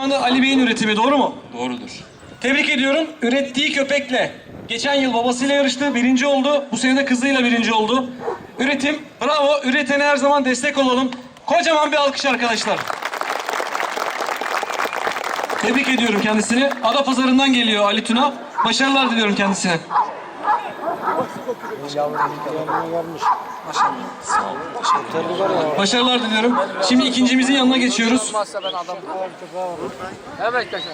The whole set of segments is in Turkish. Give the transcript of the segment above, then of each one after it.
anda Ali Bey'in üretimi doğru mu? Doğrudur. Tebrik ediyorum. Ürettiği köpekle. Geçen yıl babasıyla yarıştı, birinci oldu. Bu sene de kızıyla birinci oldu. Üretim, bravo. Üretene her zaman destek olalım. Kocaman bir alkış arkadaşlar. Tebrik ediyorum kendisini. Adapazarı'ndan geliyor Ali Tuna. Başarılar diliyorum kendisine. Başarılar diliyorum. Şimdi ikincimizin yanına geçiyoruz. Olmazsa ben adam Evet kaşar.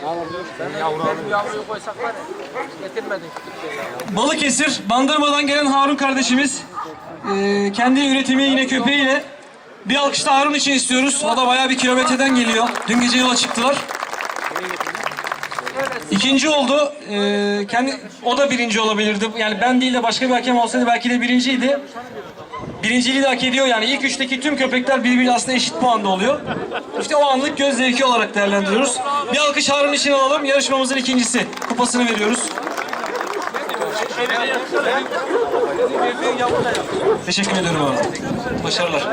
Ben yavru benim yavruyu koysak var ya. Getirmedin küçük ya. Balıkesir, Bandırma'dan gelen Harun kardeşimiz. Ee, kendi üretimi yine köpeğiyle. Bir alkış da Harun için istiyoruz. O da bayağı bir kilometreden geliyor. Dün gece yola çıktılar. İkinci oldu. Ee, kendi o da birinci olabilirdi. Yani ben değil de başka bir hakem olsaydı belki de birinciydi. Birinciliği de hak ediyor yani. ilk üçteki tüm köpekler birbiriyle aslında eşit puanda oluyor. İşte o anlık göz zevki olarak değerlendiriyoruz. Bir alkış Harun için alalım. Yarışmamızın ikincisi. Kupasını veriyoruz. Teşekkür ediyorum abi. Başarılar.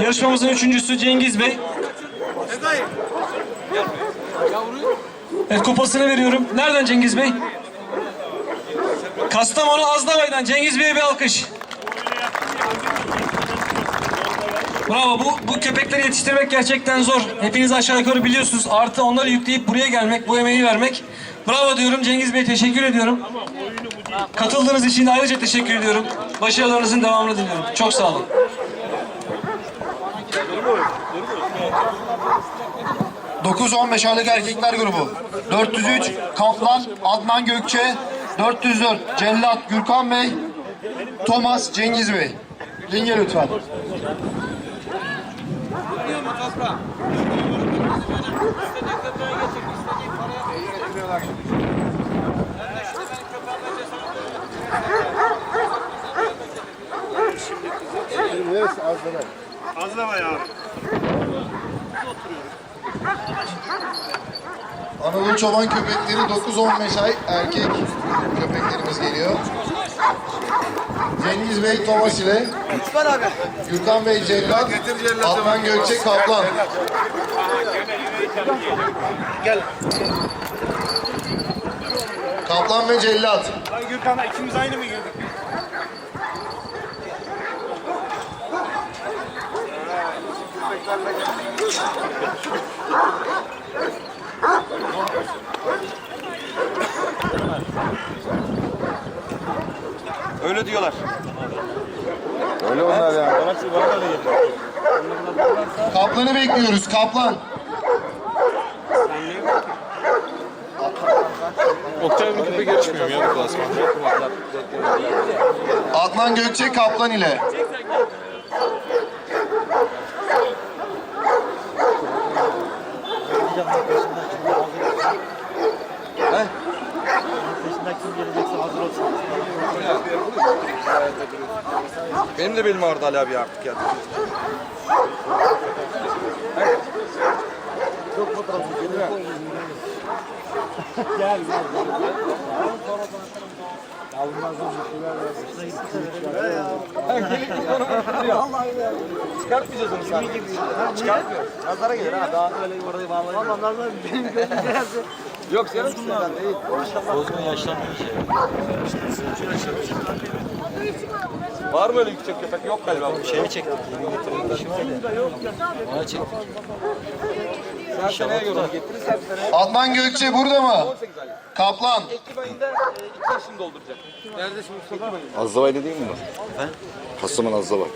Yarışmamızın üçüncüsü Cengiz Bey. Evet kupasını veriyorum. Nereden Cengiz Bey? Kastamonu Azdavay'dan Cengiz Bey'e bir alkış. Bravo. Bu, bu köpekleri yetiştirmek gerçekten zor. Hepiniz aşağı yukarı biliyorsunuz. Artı onları yükleyip buraya gelmek, bu emeği vermek. Bravo diyorum Cengiz Bey. Teşekkür ediyorum. Katıldığınız için ayrıca teşekkür ediyorum. Başarılarınızın devamını diliyorum. Çok sağ olun. Dokuz 15 aylık erkekler grubu. 403 Kaplan Adnan Gökçe. 404 Cellat Gürkan Bey. Thomas Cengiz Bey. Ringe lütfen. Anadolu çoban köpekleri 9-15 ay erkek köpeklerimiz geliyor. Cengiz Bey Thomas ile Gürkan Bey Cellat, Adnan Gökçe Kaplan. Kaplan ve Cellat. Lan Gürkan'la ikimiz aynı mı girdik? Öyle diyorlar. Öyle onlar ya. Kaplan'ı bekliyoruz. Kaplan. Oktay köpek yarışmıyor mu ya bu klasmanda? Adnan Gökçe Kaplan ile. Benim de belim ağrıdı Ali abi artık ya. Çıkartmayacağız onu sen. Çıkartmıyor. Nazara gelir ha. Daha öyle orayı bağlayın. Valla nazar benim gözüm geldi. Yok senin bundan değil. Bozma yaşlanmış şey. Var mı öyle yüksek köpek? Yok galiba. Bu şeye çektik. Ona çektik. Sen seneye göre getirirsen seneye. Adnan Gökçe burada mı? 18 ay. Kaplan. Ekim ayında 2 yaşını dolduracak. Nerede şimdi Mustafa? Azdavay'da değil mi bu? Efendim? Kastamonu Azdavay.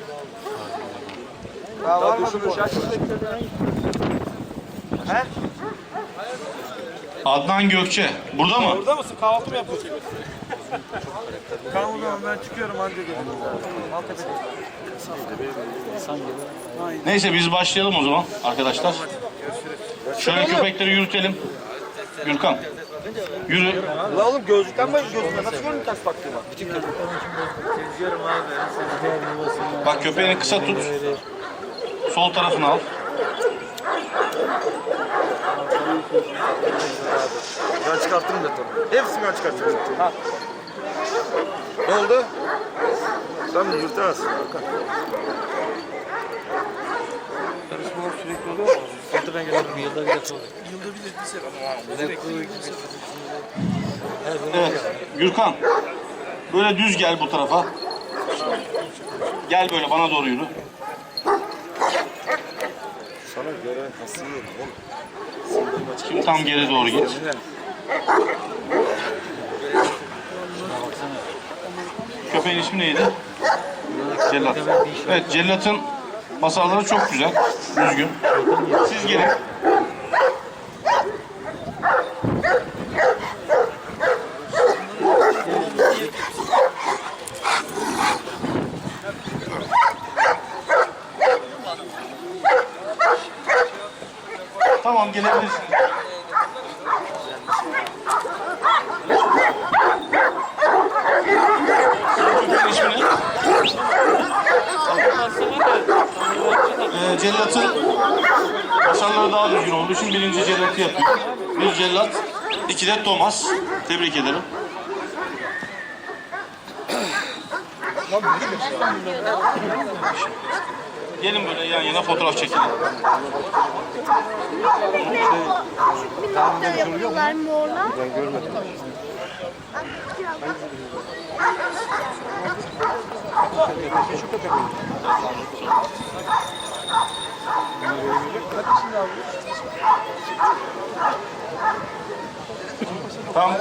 Daha var mı bu? He? Adnan Gökçe. Burada mı? Burada mısın? Kahvaltı mı yapıyorsun? Tamam o zaman ben çıkıyorum anca gelirim. Neyse biz başlayalım o zaman arkadaşlar. Şöyle köpekleri yürütelim. Gürkan. Yürü. La oğlum gözlükten mi gözlükten? Nasıl görün ters baktığıma? Bak köpeğini kısa tut. Sol tarafını al. Ben çıkarttım zaten. Hepsini ben çıkarttım. Ha. Ne oldu? Sen mi yırtarsın? Karışmalar sürekli oluyor mu? Yılda ben görüyorum. Yılda bir defa oluyor. Evet. Gürkan. Böyle düz gel bu tarafa. Gel böyle bana doğru yürü. Sana göre kası yerim oğlum. Şimdi tam geri doğru git. Köpeğin ismi neydi? Cellat. Evet, Cellat'ın masarları çok güzel, düzgün. Siz gelin. Tamam, gelebilirsiniz. Köpeğin ismi ne? Ee, cellatın masalları daha düzgün olduğu için birinci cellatı yapıyor. Bir cellat, iki de Thomas. Tebrik ederim. Gelin böyle yan yana fotoğraf çekelim. Birlikte yapıyorlar morlar. Tamam.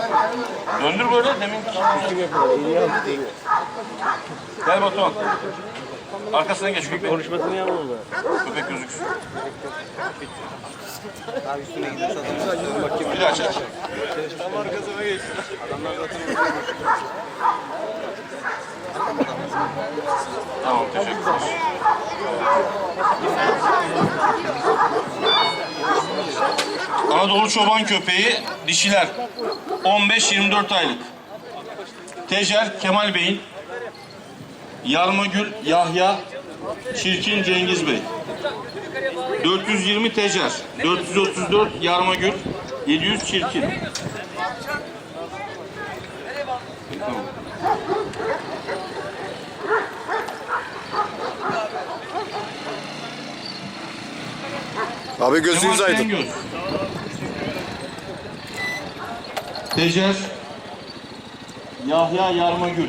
Döndür böyle demin. Gel Batuhan. Arkasına geç köpek. Konuşmasını yapalım da. Köpek gözüksün. Bir daha çek. Tamam teşekkürler. Anadolu çoban köpeği dişiler 15-24 aylık. Tecer Kemal Bey'in Yarmagül Yahya Çirkin Cengiz Bey 420 Tecer 434 Yarmagül 700 Çirkin Tamam. Abi gözünüz Kemal aydın. Şengöz. Tecer Yahya Yarmagül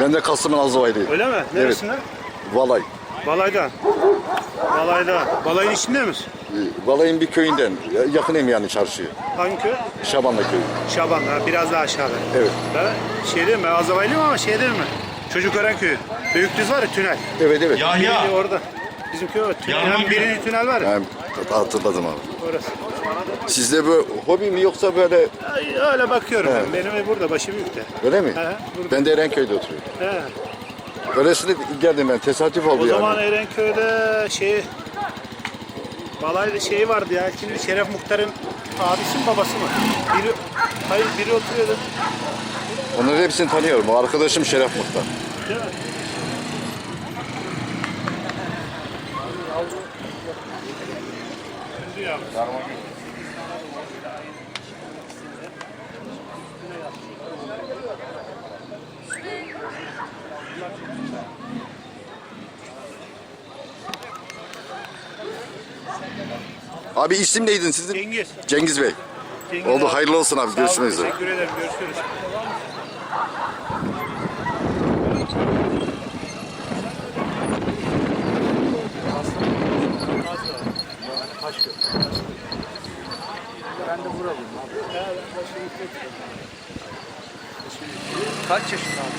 Ben de Kasım'ın Azova'ylıyım. Öyle mi? Neresinden? Valay. Balay'dan. Balay'da. Balay'ın içinde misin? Valay'ın bir köyünden. Ya- Yakınım yani çarşıya. Hangi köy? Şabanla köyü. Şaban. Ha, biraz daha aşağıda. Evet. Ben şeydeyim ben Azavaylıyım ama şeydeyim mi? Çocukören köyü. Büyükdüz var ya tünel. Evet evet. Yahya Biri orada. Bizim köy var. Tünel, birinci tünel var ya. Ben hatırladım abi. Orası. Sizde bu hobi mi yoksa böyle Öyle bakıyorum ben. Benim ev burada. Başı büyükte. öyle mi? He, burada. Ben de Erenköy'de oturuyorum. He. Öylesine geldim ben. Tesadüf oldu O yani. zaman Erenköy'de şey Balay'da şey vardı ya. Şimdi Şeref Muhtar'ın abisi mi babası mı? Biri, hayır biri oturuyordu. Onların hepsini tanıyorum. Arkadaşım Şeref Muhtar. Değil mi? Abi isim neydin sizin? Cengiz. Cengiz Bey. Cengiz Oldu abi. hayırlı olsun abi. Görüşmek üzere. Teşekkür ederim. Görüşürüz. Kaç yaşında abi?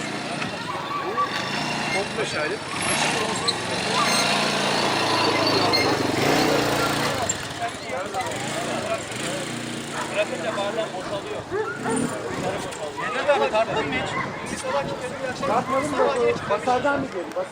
15 aylık. Bırakınca bardak boşalıyor. Neden böyle tarttın mı hiç? Siz olan kimleri gerçekten... Tartmadım da basardan mı geldi?